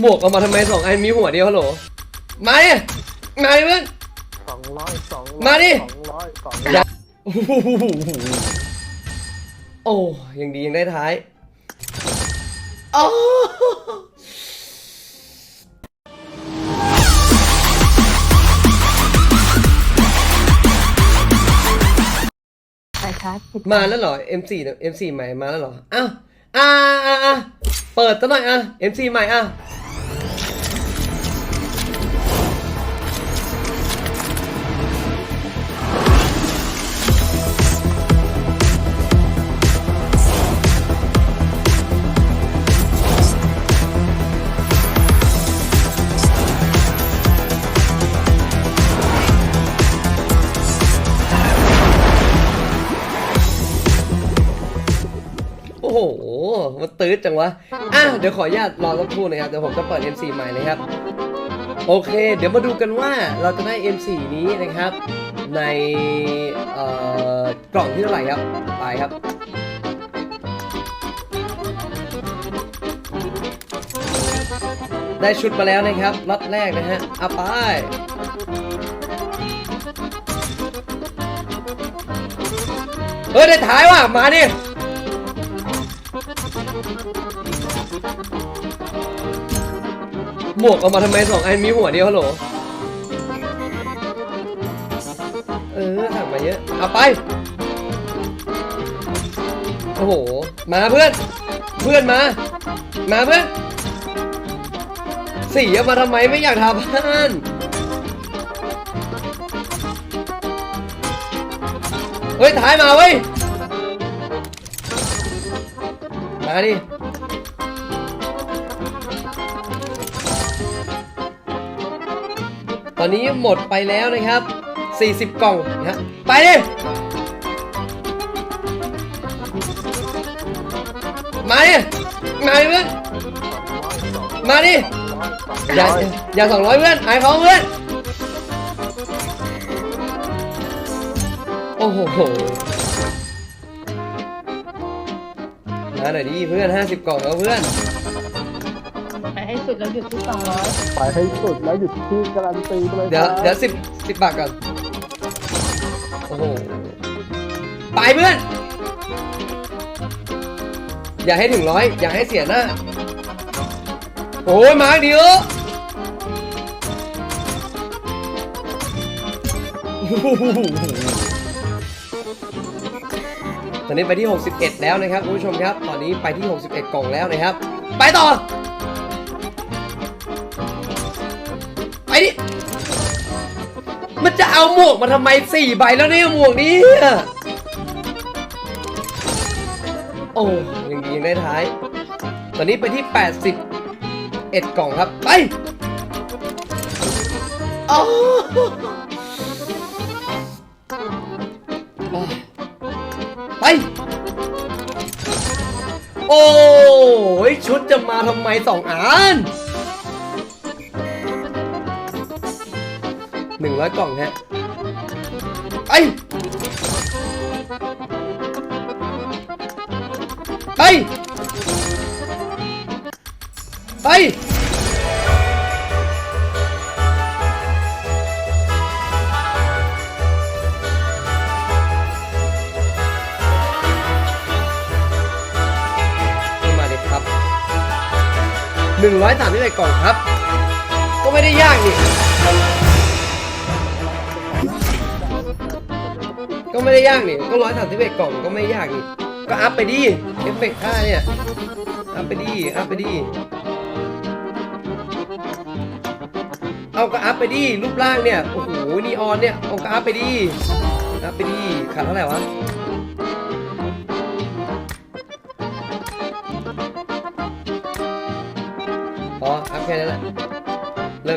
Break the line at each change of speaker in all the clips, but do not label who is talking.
หมวกเอามาทำไมสองอันมีหัวเดียวฮัลโหลมาดิมาดิเพื่อน
สองร้อยสอง
มาดิ
สองร้อยสอง
อย่าโอ้โหโอ้ยังดียังได้ท้ายโอ้
ไปครับผิด
มาแล้วเหรอ M4 เนี่ย M4 ใหม่มาแล้วเหรออ้าวอ่าอ่าอ่าเปิดซะหน่อยอะ M4 ใหม่อะ โอ้โห มันตืดจังวะ อะ เดี๋ยวขออนุญาตรอสักครู่นะครับ เดี๋ยวผมจะเปิด M4 ใหม่นะครับ โอเค เดี๋ยวมาดูกันว่าเราจะได้ M4 นี้นะครับ ในเอ่อกล่องที่เท่าไหร่ครับ ไปครับได้ชุดมาแล้วนะครับล็อตแรกนะฮะเอาไป เฮ้ย ได้ท้ายว่ะ มาดิ หมวกเอามาทำไมสองอันมีหัวเดียวฮัลโหล เออสั่งมาเยอะ เอาไป โอ้โห มาเพื่อน เพื่อนมา มาเพื่อนสีเอามาทำไมไม่อยากทาบ้านเฮ้ยท้ายมาเว้ย มาดิตอนนี้หมดไปแล้วนะครับ 40 กล่องนะไปดิ มาดิ มาดิเพื่อน มาดิ อย่าอย่าสองร้อยเพื่อนอายเขาเพื่อน โอ้โห มาหน่อยดิเพื่อน 50 กล่องแล้วเพื่อน
ไปให้สุดแล้วหยุดที่สองร้อย
ไปให้สุดแล้วหยุดที่การันตีไปเลย
เดี๋ยว
ครับ
เดี๋ยวสิบสิบบาทก่อน โอ้โห ไปเพื่อน อย่าให้ถึงร้อยอย่าให้เสียหน้า โอ้ยมาเดียวตอ อนนี้ไปที่ 61 แล้วนะครับคุณผู้ชมครับ ตอนนี้ไปที่ 61 กล่องแล้วนะครับ ไปต่อ ไปดิ มันจะเอาหมวกมาทำไมสี่ใบแล้วเนี่ยหมวกนี้ โอ้ยังดียังได้ท้าย ตอนนี้ไปที่80เอ็ดกล่องครับ ไป โอ้ ชุดจะมาทำไมสองอันหนึ่งร้อยกล่องฮะไปไปไป 131กล่องครับ ก็ไม่ได้ยากนี่ ก็ไม่ได้ยากนี่ ก็131กล่องก็ไม่ยากนี่ ก็อัพไปดิ เอฟเฟกต์ค่าเนี่ย อัพไปดิ อัพไปดิ เอาก็อัพไปดิ รูปร่างเนี่ย โอ้โห นีออนเนี่ย เอาก็อัพไปดิ อัพไปดิขาดเท่าไหร่วะ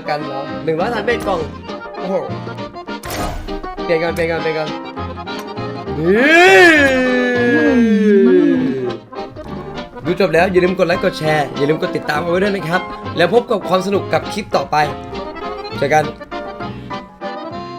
กันเหรอหนึ่งร้อยสามสิบเป็ดกล่อง โอ้โห เปลี่ยนกันเปลี่ยนกันเปลี่ยนกันดูจบแล้วอย่าลืมกดไลค์กดแชร์อย่าลืมกดติดตามเอาไว้ด้วยนะครับ แล้วพบกับความสนุกกับคลิปต่อไปเจอกัน